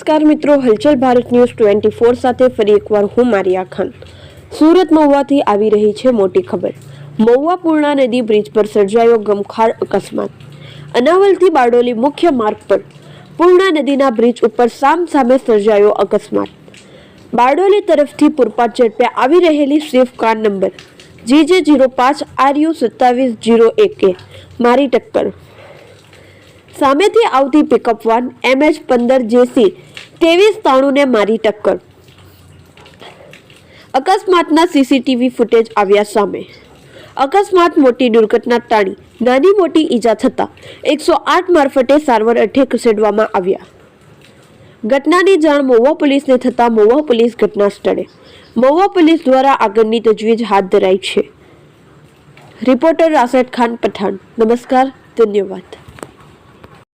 નમસ્કાર મિત્રો, હલચલ ભારત ન્યૂઝ ટ્વેન્ટી ફોર સાથે ફરી એકવાર હું મારિયા ખાન સુરત મહુવાથી આવી રહી છે મોટી ખબર. મહુવા પૂર્ણા નદી બ્રિજ પર સર્જાયો ગમખાર અકસ્માત. અનાવલથી બારડોલી મુખ્ય માર્ગ પર પૂર્ણા નદીના બ્રિજ ઉપર સામ સામે સર્જાયો અકસ્માત. બારડોલી તરફથી પૂરપાટ ઝડપે આવી રહેલી Swift car number GJ zero પાંચ આરયુ સત્તાવીસ જીરો એકે. મારી ટક્કર. સામેથી આવતી પિકઅપ વાન એમએચ પંદર જેસી ત્રેવીસ તાણુને મારી ટક્કર. અકસ્માતના સીસીટીવી ફૂટેજ આવ્યા સામે. અકસ્માત મોટી દુર્ઘટના ટાળી. નાની મોટી ઈજા થતાં એકસો આઠ મારફતે સારવાર અઠે ખસેડવામાં આવ્યા. ઘટનાની જાણ મહુવા પોલીસને થતાં મહુવા પોલીસ ઘટના સ્થળે. મહુવા પોલીસ દ્વારા આગળની તજવીજ હાથ ધરાઈ છે. રિપોર્ટર રાસેદ ખાન પઠાણ. નમસ્કાર, ધન્યવાદ.